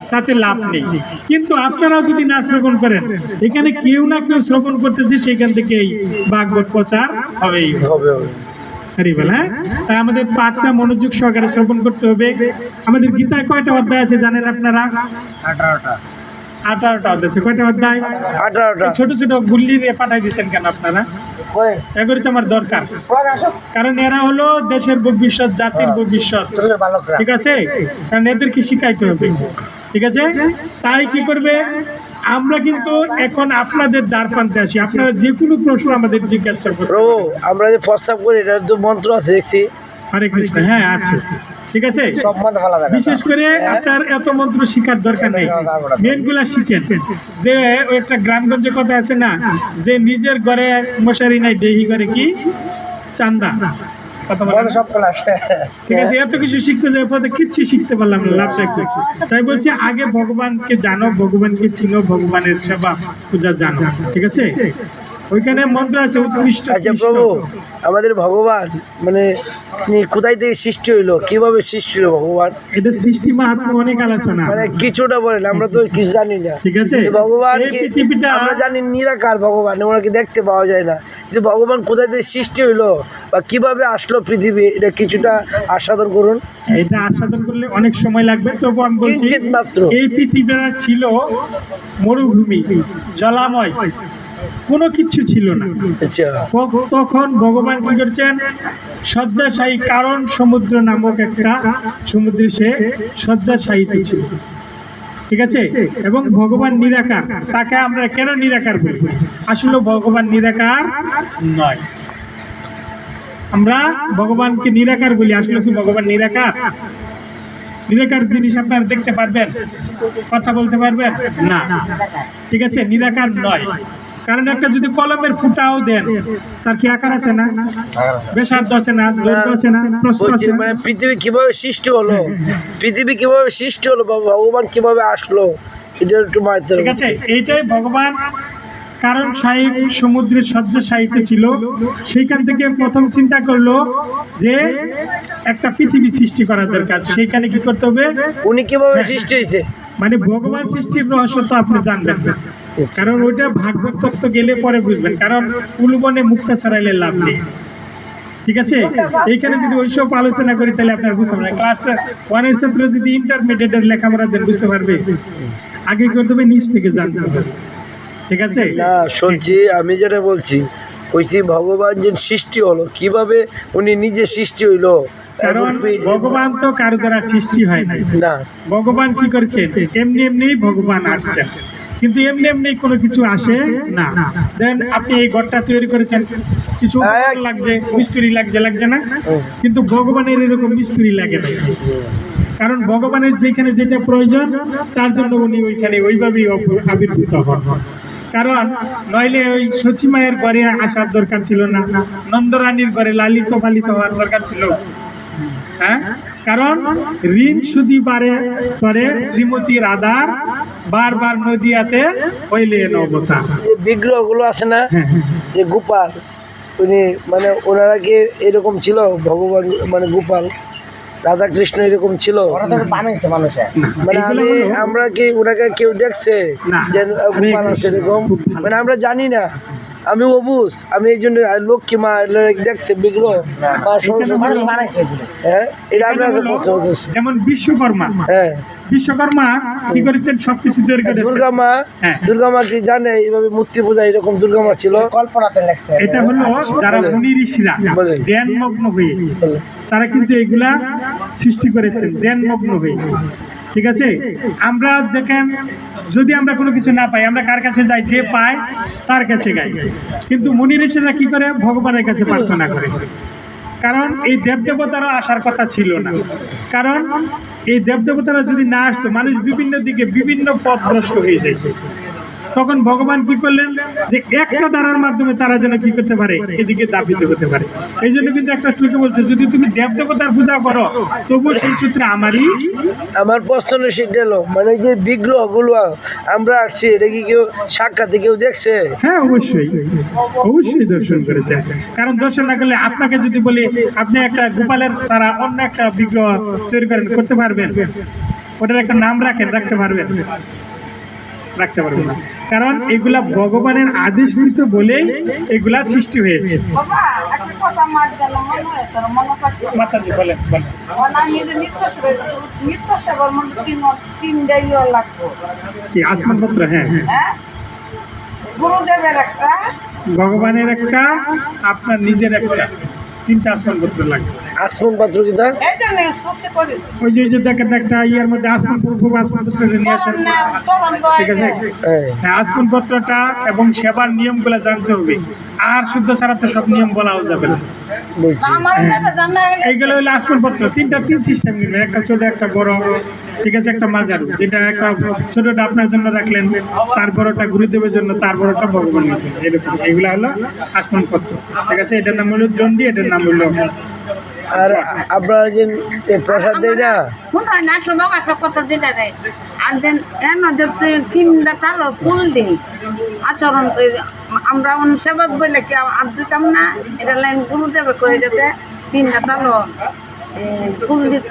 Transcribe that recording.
তাতে লাভ নেই। কিন্তু আপনারাও যদি না শ্রবণ করেন এখানে কেউ না কেউ শ্রবণ করতেছে সেখান থেকে এই ভাগবত প্রচার হবেই। হবে হ্যাঁ? তাই আমাদের পাঠটা মনোযোগ সহকারে শ্রবণ করতে হবে। আমাদের গীতায় কয়টা অধ্যায় আছে জানেন আপনারা? আঠারোটা। আঠারোটা অধ্যায় আছে। কয়টা অধ্যায়? আঠারোটা। ছোট ছোট গুল্লি পাঠাই দিচ্ছেন কেন আপনারা? এগুলি তো আমার দরকার। কারণ এরা হলো দেশের ভবিষ্যৎ জাতির ভবিষ্যৎ। ঠিক আছে? কারণ এদেরকে শিখাইতে হবে। ঠিক আছে? তাই কি করবে? আমরা কিন্তু এখন আপনাদের দ্বার প্রান্তে আসি আপনারা যে কোনো প্রশ্ন আমাদের জিজ্ঞাসা করতে প্রভু আমরা যে প্রস্তাব করি এটার তো মন্ত্র আছে দেখছি। হরে কৃষ্ণ হ্যাঁ আছে। ঠিক আছে? বিশেষ করে আপনার এত মন্ত্র শিখার দরকার নেই। মেনগুলা শিখেন। যে ওই একটা গ্রামগঞ্জে কথা আছে না যে নিজের ঘরে মশারি নাই দেহি করে কি? চান্দা। সব ক্লাস ঠিক আছে এত কিছু শিখতে যাওয়ার পরে কিচ্ছু শিখতে পারলাম না একটু তাই বলছি আগে ভগবানকে জানো ভগবানকে চিনো ভগবানের সেবা পূজা জানো ঠিক আছে? ওইখানে মন্ত্র আছে উৎকৃষ্ট আচ্ছা প্রভু আমাদের ভগবান মানে তিনি কোথায় থেকে সৃষ্টি হইল? কীভাবে সৃষ্টি হলো ভগবান? এটা সৃষ্টি মাহাত্ম অনেক আলোচনা। মানে কিছুটা বলেন আমরা তো কিছু জানি না। ঠিক আছে? ভগবান আমরা জানি নিরাকার ভগবান ওনাকে দেখতে পাওয়া যায় না। কিন্তু ভগবান কোথায় থেকে সৃষ্টি হইল বা কীভাবে আসলো পৃথিবী এটা কিছুটা আস্বাদন করুন। এটা আস্বাদন করলে অনেক সময় লাগবে তবু আমি বলছি মাত্র। এই পৃথিবীটা ছিল মরুভূমি জলাময়। কোনো কিছু ছিল না। আচ্ছা। তখন ভগবান কি করছেন? শয্যাশায়ী কারণ সমুদ্র নামক একটা সমুদ্রে সে শয্যাশায়ীতে ছিল। ঠিক আছে? এবং ভগবান নিরাকার। তাকে আমরা কেন নিরাকার বলি? আসলে ভগবান নিরাকার নয়। আমরা ভগবানকে নিরাকার বলি। আসলে কি ভগবান নিরাকার? নিরাকার জিনিস আপনারা দেখতে পারবেন। কথা বলতে পারবেন? না। ঠিক আছে? নিরাকার নয়। কারণ একটা যদি কলমের ফুটাও দেন তার কি আকার আছে না? বেসার্ধ আছে। না দৈর্ঘ্য আছে না প্রস্থ আছে মানে পৃথিবী কীভাবে সৃষ্টি হলো? পৃথিবী কীভাবে সৃষ্টি হলো? ভগবান কীভাবে আসলো? এটা একটু মাইতে ঠিক আছে এইটাই ভগবান কারণ সাহিব সমুদ্রের শয্যা সাহিত্য ছিল সেইখান থেকে প্রথম চিন্তা করল যে একটা পৃথিবী সৃষ্টি করা দরকার। সেইখানে কি করতে হবে? উনি কীভাবে সৃষ্টি হয়েছে? মানে ভগবান সৃষ্টির রহস্য তো আপনি জানবেন না। কারণ ওইটা ভাগবত তত্ত্ব গেলে পরে বুঝবেন। কারণ কুলবনে মুক্তা ছড়াইলে লাভ নেই। ঠিক আছে? এইখানে যদি ওইসব আলোচনা করি, তাহলে আপনার বুঝতে পারবেন। ক্লাস ওয়ানের ছাত্র যদি ইন্টারমিডিয়েটের লেখাপড়া দেন, বুঝতে পারবে? আগে করতে হবে, নিচ থেকে জানতে হবে। ঠিক আছে? না, শুনছি, আমি যেটা বলছি কইছি ভগবান যে সৃষ্টি হলো কীভাবে উনি নিজে সৃষ্টি হইল? কারণ ভগবান তো কারও দ্বারা সৃষ্টি হয় না। ভগবান কি করেছেন এমনি এমনি ভগবান আসছেন কিন্তু এমনি এমনি কোনো কিছু আসে না। দেন আপনি এই ঘরটা তৈরি করেছেন। কিছু লাগছে মিস্ত্রি লাগছে লাগছে না? কিন্তু ভগবানের এরকম মিস্ত্রি লাগে না। কারণ ভগবানের যেখানে যেটা প্রয়োজন তার জন্য উনি ওইখানে ওইভাবেই আবির্ভূত হন। কারণ নইলে ওই সচিমায়ের ঘরে আসার দরকার ছিল না। নন্দরানীর ঘরে লালিত পালিত হওয়ার দরকার ছিল। হ্যাঁ? কারণ ঋণ সুদি বারে করে শ্রীমতী রাধার বারবার নদিয়াতে হইলে নবতা। বিগ্রহগুলো আছে না? হ্যাঁ, হ্যাঁ। যে গোপাল উনি মানে ওনারা কি এরকম ছিল? ভগবান মানে গোপাল? রাধা কৃষ্ণ এরকম ছিল। মানে আমি আমরা কি ওনাকে কেউ দেখছে যে মানুষ আছে এরকম? মানে আমরা জানি না। আমি অবুজ আমি এই জন্য লক্ষ্মী মা দেখছে বিগ্রহ মা হ্যাঁ এটা আমরা প্রশ্ন যেমন বিশ্বকর্মা। হ্যাঁ। বিশ্বকর্মা কি করেছেন? সবকিছু তৈরি করেছেন। দুর্গা মা হ্যাঁ। দুর্গা মা কি জানে এইভাবে মূর্তি পূজা এরকম দুর্গা মা ছিল? কল্পনাতে লেখছে। এটা হলো যারা মুনি ঋষিরা বলে। হয়ে তারা কিন্তু এগুলা সৃষ্টি করেছেন ধ্যান মগ্ন হয়ে। ঠিক আছে? আমরা দেখেন, যদি আমরা কোনো কিছু না পাই, আমরা কার কাছে যাই? যে পায়, তার কাছে গাই কিন্তু মুনি ঋষিরা কী করে? ভগবানের কাছে প্রার্থনা করে। কারণ এই দেবদেবতারও আসার কথা ছিল না। কারণ এই দেবদেবতারা যদি না আসতো, মানুষ বিভিন্ন দিকে বিভিন্ন পথ ভ্রষ্ট হয়ে যায় তখন ভগবান কি করলেন? যে একটা দ্বারার মাধ্যমে তারা যেন কি করতে পারে এদিকে দাবিত হতে পারে। এই জন্য কিন্তু একটা শ্লোকে বলছে যদি তুমি দেবদেবতার পূজা করো তবু সেই সূত্রে আমারই আমার প্রশ্ন সেটা হলো মানে যে বিগ্রহ বিগ্রহগুলো আমরা আসছি এটা কি কেউ সাক্ষাতে কেউ দেখছে? হ্যাঁ অবশ্যই। অবশ্যই দর্শন করেছেন কারণ দর্শন না করলে আপনাকে যদি বলি আপনি একটা গোপালের ছাড়া অন্য একটা বিগ্রহ তৈরি করেন করতে পারবেন। ওটার একটা নাম রাখেন রাখতে পারবেন। রাখতে পারবেন না। কারণ এগুলা ভগবানের আদেশ আদেশকৃত বলেই এগুলা সৃষ্টি হয়েছে। বাবা একটা হয় মাতা আসমানপত্র? হ্যাঁ হ্যাঁ। ভগবানের একটা, আপনার নিজের একটা, তিনটা আসমানপত্র লাগবে। আসমান পাত্র ওই যে ওই যে দেখেন একটা ইয়ের মধ্যে আসমান খুব আসমানপত্র নিয়ে আসেন। ঠিক আছে? হ্যাঁ হ্যাঁ আসমান পত্রটা এবং সেবার নিয়মগুলো জানতে হবে। আর শুদ্ধ ছাড়া তো সব নিয়ম বলাও যাবে না। বলছি। আমার যেটা জানা এইগুলো হলো আসমান পত্র তিনটা তিন সিস্টেম কিনবেন একটা ছোট একটা বড় ঠিক আছে? একটা মাজার। যেটা একটা ছোটটা আপনার জন্য রাখলেন তার বড়টা গুরুদেবের জন্য তার বড়টা ভগবানের জন্য। এরকম। এগুলো হলো আসমান পত্র ঠিক আছে? এটার নাম হলো দণ্ডি এটার নাম হলো আর আপনারা যে প্রসাদ দেয় না? একটা কথা যেটা আর দেন তিনটা তালো ফুল দিই। আচরণ করি। আমরা সেবক বলে কি আর দিতাম না? এটা লাইন গুরুদেবে যাতে তিনটা তালো ফুল দিতাম।